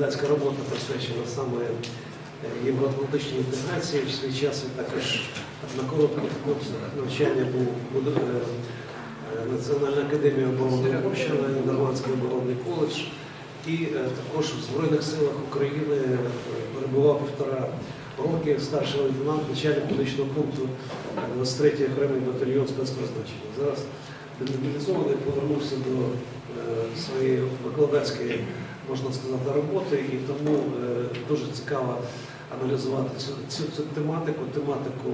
кандидатська робота присвячена саме е, євроатлантичній інтеграції. В свій час я також на коротких курсах навчання був е, е, Національна академія оборони Угорщини, Нідерландський оборонний коледж. І також в Збройних силах України перебував півтора роки старший лейтенант, начальник медичного пункту 23-й окремий батальйон спецпризначення. Зараз демобілізований, повернувся до своєї викладацької, можна сказати, роботи, і тому е, дуже цікаво аналізувати цю, цю, цю тематику, тематику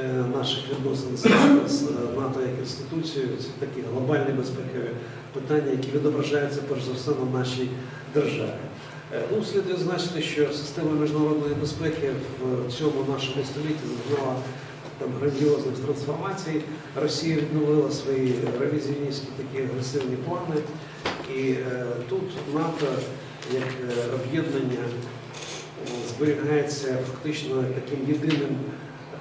е, наших відносин з, НАТО як інституцією. Це такі глобальні безпекові питання, які відображаються перш за все на нашій державі. Е, Ну, слід відзначити, що система міжнародної безпеки в цьому нашому столітті зазнала там грандіозних трансформацій. Росія відновила свої ревізіоністські такі агресивні плани. І е, тут НАТО як е, об'єднання е, зберігається фактично таким єдиним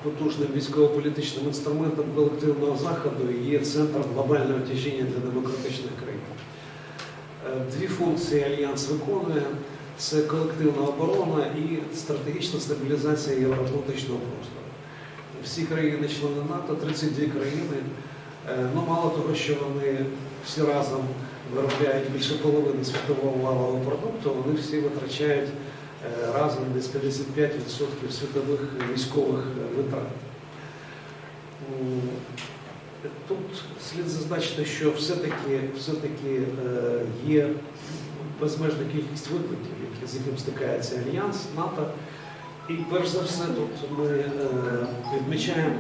потужним військово-політичним інструментом колективного заходу і є центром глобального тяжіння для демократичних країн. Дві функції альянс виконує це колективна оборона і стратегічна стабілізація євроатлантичного простору. Всі країни-члени НАТО, 32 країни, ну мало того, що вони всі разом виробляють більше половини світового валового продукту, вони всі витрачають е, разом десь 55% світових військових е, витрат. Тут слід зазначити, що все-таки все-таки е, є безмежна кількість викликів, з яким стикається Альянс, НАТО. І перш за все тут ми відмічаємо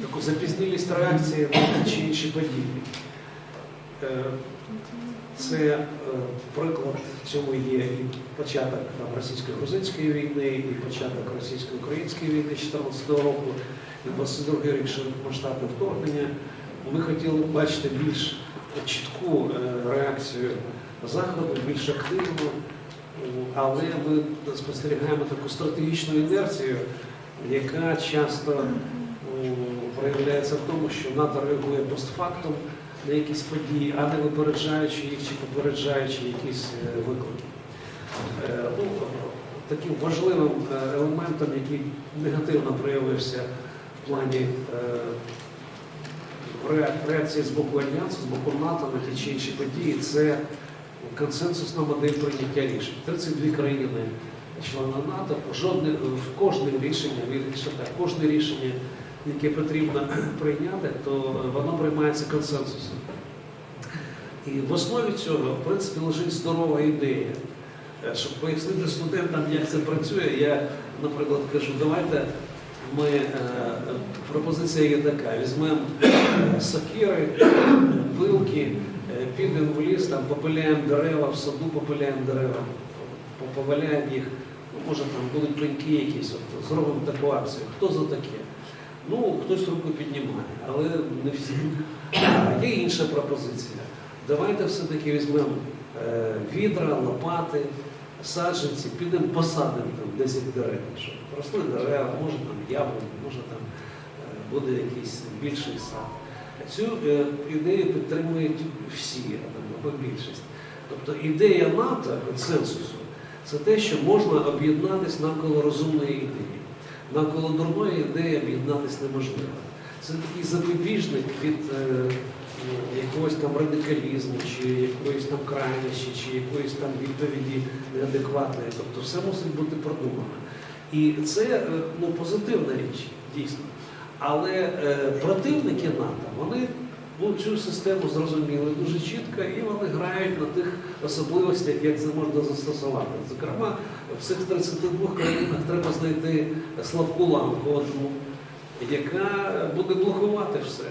таку запізнілість реакції на ті чи інші події. Е, це е, приклад цьому є і початок там, російсько-грузинської війни, і початок російсько-української війни 2014 року, і 22 рік масштабне вторгнення. Ми хотіли бачити більш чітку е, реакцію Заходу, більш активну, але ми спостерігаємо таку стратегічну інерцію, яка часто проявляється в тому, що НАТО реагує постфактум на якісь події, а не випереджаючи їх чи попереджаючи якісь е, виклики. Е, Ну, таким важливим е, елементом, який негативно проявився в плані реакції з боку Альянсу, з боку НАТО на ті чи інші події, це консенсусна модель прийняття рішень. 32 країни члени НАТО, жодне, в кожне рішення, вірніше так, кожне рішення, яке потрібно прийняти, то воно приймається консенсусом. І в основі цього, в принципі, лежить здорова ідея. Е, Щоб пояснити студентам, як це працює, я, наприклад, кажу, давайте ми, е, пропозиція є така, візьмемо е, сокири, пилки, підемо в ліс, там попиляємо дерева, в саду попиляємо дерева, поваляємо їх, ну, може там будуть пеньки якісь, от, зробимо таку акцію. Хто за таке? Ну, хтось руку піднімає, але не всі. Є інша пропозиція. Давайте все-таки візьмемо е, відра, лопати, саджанці, підемо посадимо там 10 дерев, щоб росли дерева, може там яблуні, може там е, буде якийсь більший сад. Цю е, ідею підтримують всі, або більшість. Тобто ідея НАТО, консенсусу, це те, що можна об'єднатися навколо розумної ідеї. Навколо дурної ідеї об'єднатися неможливо. Це такий запобіжник від е, ну, якогось там радикалізму, чи якоїсь там крайності, чи якоїсь там відповіді неадекватної. Тобто все мусить бути продумано. І це е, ну, позитивна річ, дійсно. Але е, противники НАТО, вони ну, цю систему зрозуміли дуже чітко, і вони грають на тих особливостях, як це можна застосувати. Зокрема, в цих 32 країнах треба знайти слабку ламку одну, яка буде блокувати все.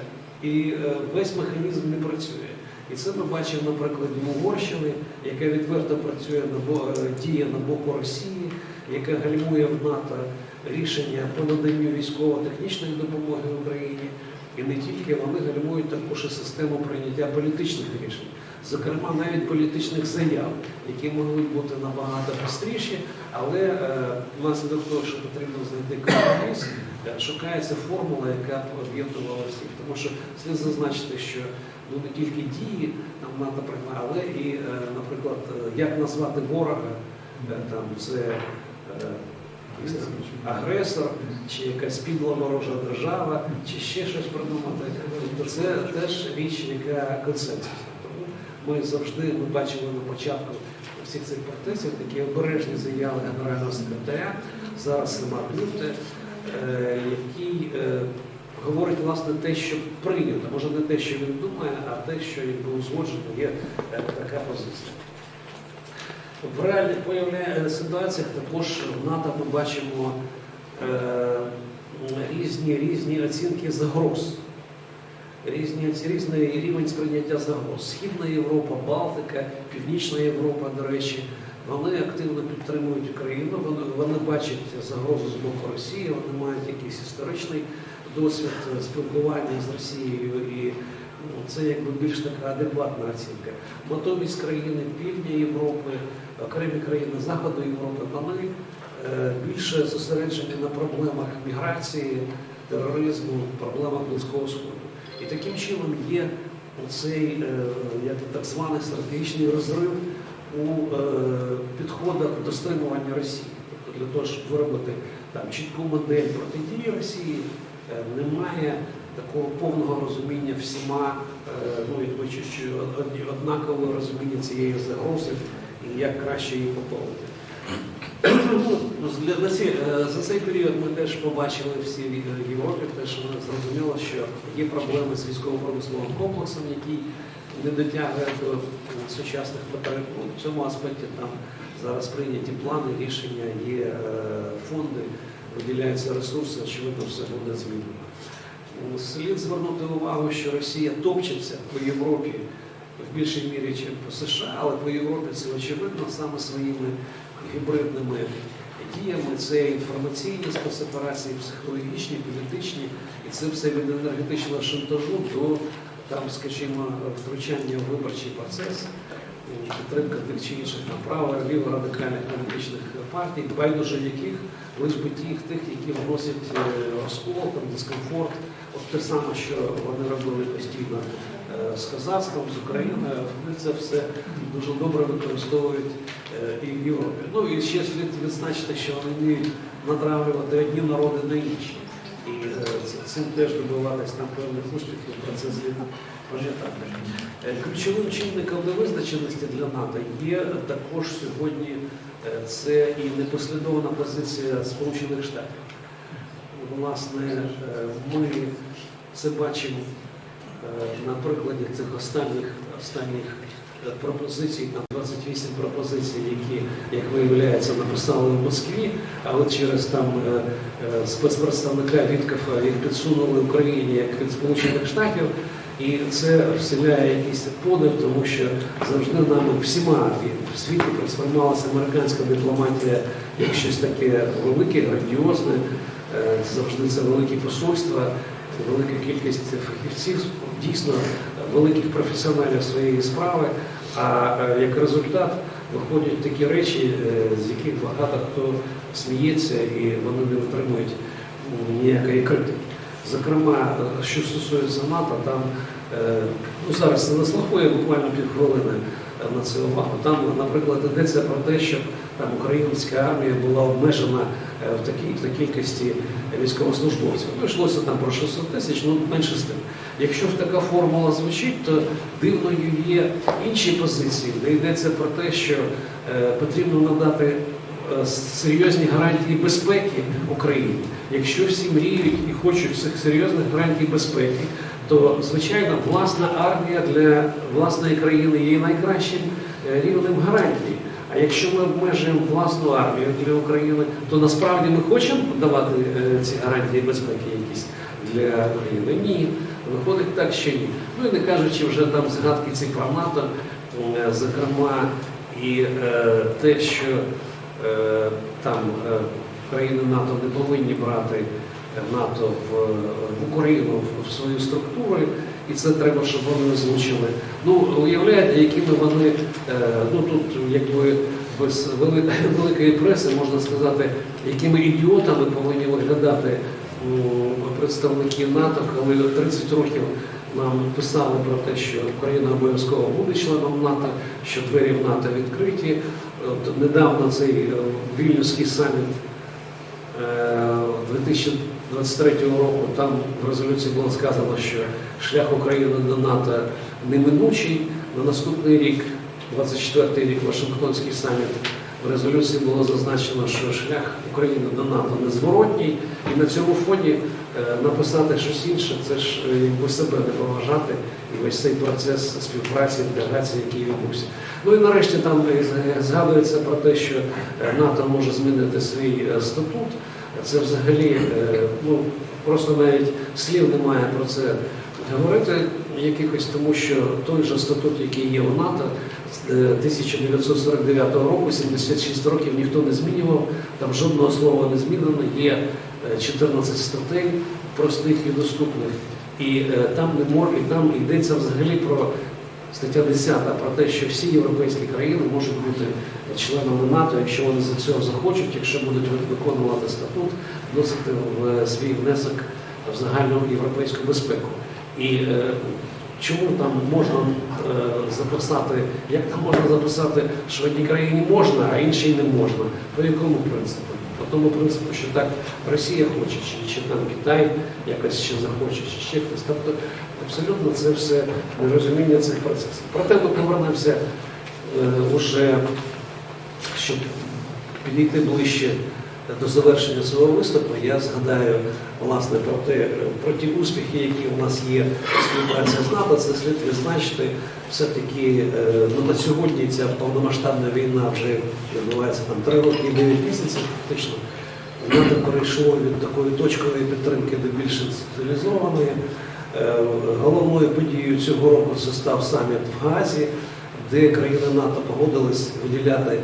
І е, весь механізм не працює. І це ми бачимо на прикладі Угорщини, яка відверто працює на е, діє на боку Росії, яка гальмує в НАТО рішення по наданню військово-технічної допомоги Україні. І не тільки вони гальмують також і систему прийняття політичних рішень, зокрема навіть політичних заяв, які могли бути набагато простіші, але е, внаслідок того, що потрібно знайти компроміс, е, шукається формула, яка об'єднувала всіх. Тому що слід зазначити, що ну не тільки дії нам НАТО приймає, але і, е, наприклад, як назвати ворога там це там агресор, чи якась підла ворожа держава, чи ще щось придумати. Тобто це теж річ, яка консенсусна. Ми завжди ми бачили на початку всіх цих процесів такі обережні заяви генерального секретаря, зараз сама Блюте, е, який е, говорить власне те, що прийнято, може не те, що він думає, а те, що якби узгоджено, є е, така позиція. В реальних появля- ситуаціях також в НАТО ми бачимо е, різні, різні оцінки загроз. Різні, різний рівень сприйняття загроз. Східна Європа, Балтика, Північна Європа, до речі, вони активно підтримують Україну, вони, вони бачать загрозу з боку Росії, вони мають якийсь історичний досвід спілкування з Росією, і це якби більш така адекватна оцінка. Натомість країни Півдня Європи, окремі країни Заходу Європи, вони е, більше зосереджені на проблемах міграції, тероризму, проблемах Близького Сходу. І таким чином є цей е, так званий стратегічний розрив у е, підходах до стримування Росії. Тобто для того, щоб виробити там чітку модель протидії Росії, немає такого повного розуміння всіма, е, ну однакового розуміння цієї загрози і як краще її поповнити. Ну, на ці- е, За цей період ми теж побачили всі в Європі, теж зрозуміло, що є проблеми з військово-промисловим комплексом, який не дотягує до е, сучасних потреб. Ну, В цьому аспекті там зараз прийняті плани, рішення, є е, фонди, виділяються ресурси, очевидно, все буде змінено. Слід звернути увагу, що Росія топчеться по Європі в більшій мірі, ніж по США, але по Європі це очевидно саме своїми гібридними діями. Це інформаційні спецоперації, психологічні, політичні, і це все від енергетичного шантажу до там, скажімо, втручання в виборчий процес, підтримка тих чи інших там право, ліво радикальних політичних партій, байдуже яких лиш би тих, тих, які вносять е, розкол, там, дискомфорт, от те саме, що вони робили постійно е, з Казахстаном, з Україною, вони це все дуже добре використовують е, і в Європі. Ну і ще слід відзначити, що вони натравлювати одні народи на інші. Цим теж добиватись там певних успіхів, про це слід пам'ятати. Е, Ключовим чинником невизначеності для НАТО є також сьогодні е, це і непослідована позиція Сполучених Штатів. Власне, е, ми це бачимо на прикладі цих останніх, останніх пропозицій, там 28 пропозицій, які, як виявляється, написали в Москві, але через там е, е, спецпредставника Віткафа їх підсунули Україні як від Сполучених Штатів. І це вселяє якийсь подив, тому що завжди нами всіма в світі сприймалася американська дипломатія як щось таке велике, грандіозне. Е, Завжди це великі посольства, велика кількість фахівців, дійсно великих професіоналів своєї справи. А е, як результат виходять такі речі, е, з яких багато хто сміється і вони не витримують ніякої критики. Зокрема, е, що стосується НАТО, там ну, зараз не слухає буквально півхвилини на це увагу. Там, наприклад, йдеться про те, щоб там українська армія була обмежена в такій, в кількості військовослужбовців. Ну, йшлося там про 600 тисяч, ну менше з тим. Якщо ж така формула звучить, то дивною є інші позиції, де йдеться про те, що е, потрібно надати е, серйозні гарантії безпеки Україні. Якщо всі мріють і хочуть цих серйозних гарантій безпеки, то звичайно власна армія для власної країни є найкращим е, рівнем гарантій. А якщо ми обмежуємо власну армію для України, то насправді ми хочемо давати ці гарантії безпеки якісь для України? Ні. Виходить так, що ні. Ну і не кажучи вже там згадки ці про НАТО, е, зокрема, і е, те, що е, там е, країни НАТО не повинні брати НАТО в, в Україну в, свою структуру, і це треба, щоб вони озвучили. Ну, уявляєте, якими вони, е, ну тут якби без вели- великої преси можна сказати, якими ідіотами повинні виглядати м, представники НАТО, коли 30 років нам писали про те, що Україна обов'язково буде членом НАТО, що двері в НАТО відкриті. От недавно цей е, Вільнюський саміт е, 2023 року, там в резолюції було сказано, що шлях України до НАТО неминучий. На наступний рік, 24-й рік, Вашингтонський саміт, в резолюції було зазначено, що шлях України до НАТО незворотній, і на цьому фоні е, написати щось інше, це ж е, якби себе не поважати і весь цей процес співпраці, інтеграції, який відбувся. Ну і нарешті там е, згадується про те, що НАТО може змінити свій статут. Це взагалі ну, просто навіть слів немає про це говорити якихось, тому що той же статут, який є у НАТО 1949 року, 76 років ніхто не змінював, там жодного слова не змінено, є е, 14 статей простих і доступних. І е, там не мор, і там йдеться взагалі про стаття 10, про те, що всі європейські країни можуть бути членами НАТО, якщо вони за цього захочуть, якщо будуть виконувати статут, вносити в е, свій внесок в загальну європейську безпеку. І е, чому там можна е, записати, як там можна записати, що в одній країні можна, а іншій не можна? По якому принципу? По тому принципу, що так Росія хоче, чи, чи там Китай якось ще захоче, чи ще хтось. Тобто абсолютно це все нерозуміння цих процесів. Проте ми повернемося е, уже, щоб підійти ближче до завершення свого виступу, я згадаю власне про те, про ті успіхи, які у нас є в співпраці з НАТО. Це слід відзначити. Все-таки е, ну, на сьогодні ця повномасштабна війна вже відбувається там 3 роки і 9 місяців, фактично. НАТО перейшло від такої точкової підтримки до більш цивілізованої. Е, Головною подією цього року це став саміт в Газі, де країни НАТО погодились виділяти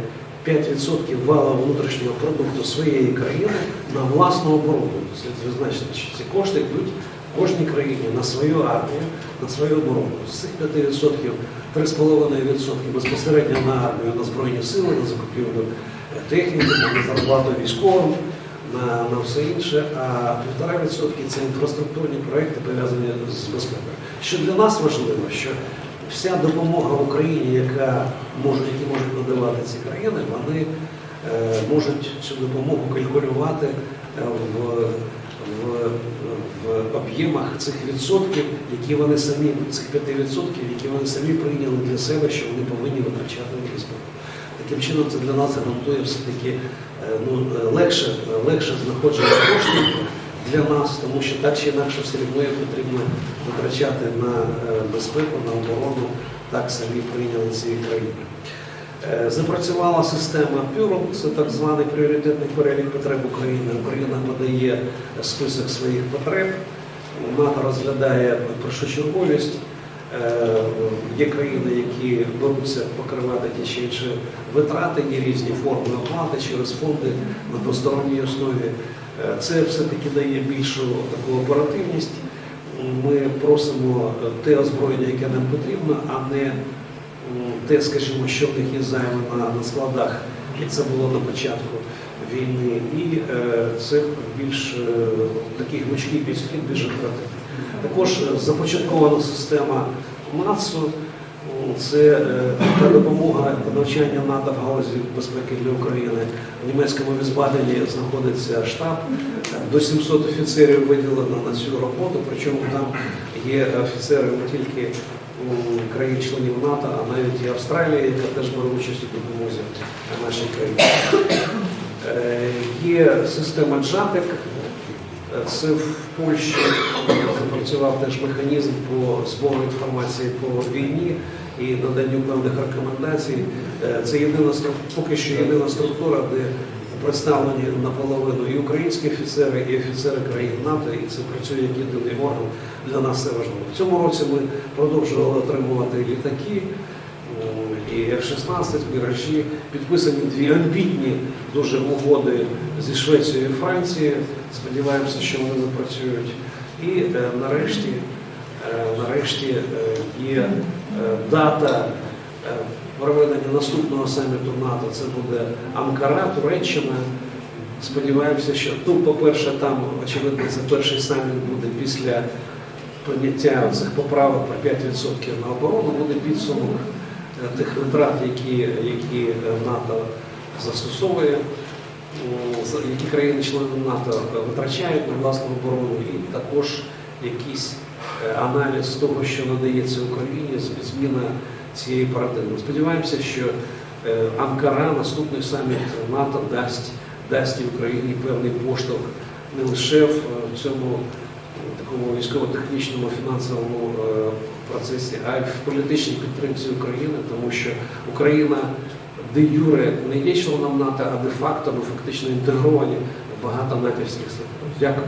5% валового внутрішнього продукту своєї країни на власну оборону. Слід відзначити, що ці кошти йдуть кожній країні на свою армію, на свою оборону. З цих 5% 3,5% безпосередньо на армію, на збройні сили, на закупівлю е, техніки, на зарплату військовим, на, на все інше, а 1,5% це інфраструктурні проекти пов'язані з безпекою. Що для нас важливо, що вся допомога Україні, яка може, які можуть надавати ці країни, вони е, можуть цю допомогу калькулювати е, в, в, в об'ємах цих відсотків, які вони самі, цих 5%, які вони самі прийняли для себе, що вони повинні витрачати на безпеку. Таким чином це для нас гарантує все-таки е, ну, е, легше, легше знаходження коштів для нас, тому що так чи інакше все одно потрібно витрачати на е, безпеку, на оборону, так самі прийняли ці країни. Е, Запрацювала система Пюром, це так званий пріоритетний перелік потреб України. Україна подає список своїх потреб, НАТО розглядає першочерговість. Е, Є країни, які беруться покривати ті чи інші витрати, є різні форми оплати через фонди на двосторонній основі. Е, Це все-таки дає більшу таку оперативність. Ми просимо е, те озброєння, яке нам потрібно, а не те, скажімо, що в них є зайве на, на складах, як це було на початку війни. І е, це більш е, такий гнучкий підхід, більш оперативний. Також е, започаткована система МАЦУ. Це е, та допомога по навчанню НАТО в галузі безпеки для України. В німецькому Візбадені знаходиться штаб. До 700 офіцерів виділено на цю роботу, причому там є офіцери не тільки м, країн-членів НАТО, а навіть і Австралія, яка теж бере участь у допомозі нашій країні. Е, Є система Джатек, це в Польщі запрацював теж механізм по збору інформації по війні і наданню певних рекомендацій. Е, Це єдина поки що єдина структура, де представлені наполовину і українські офіцери, і офіцери країн НАТО, і це працює як єдиний орган. Для нас це важливо. В цьому році ми продовжували отримувати літаки. І F-16, міражі, підписані дві амбітні дуже угоди зі Швецією і Францією. Сподіваємося, що вони запрацюють. І е, нарешті, е, нарешті е, є дата е, проведення наступного саміту НАТО. Це буде Амкара, Туреччина. Сподіваємося, що ну, по-перше, там очевидно це перший саміт буде після прийняття цих поправок про 5% на оборону, буде підсумок е, тих витрат, які, які е, НАТО застосовує, які країни-члени НАТО е, витрачають на власну оборону, і також якийсь е, аналіз того, що надається Україні, зміна цієї парадигми. Сподіваємося, що е, Анкара, наступний саміт НАТО дасть, дасть Україні певний поштовх не лише в е, цьому е, такому військово-технічному фінансовому е, процесі, а й в політичній підтримці України, тому що Україна де юре не є членом НАТО, а де факто ми фактично інтегровані в багато натівських структур. Дякую.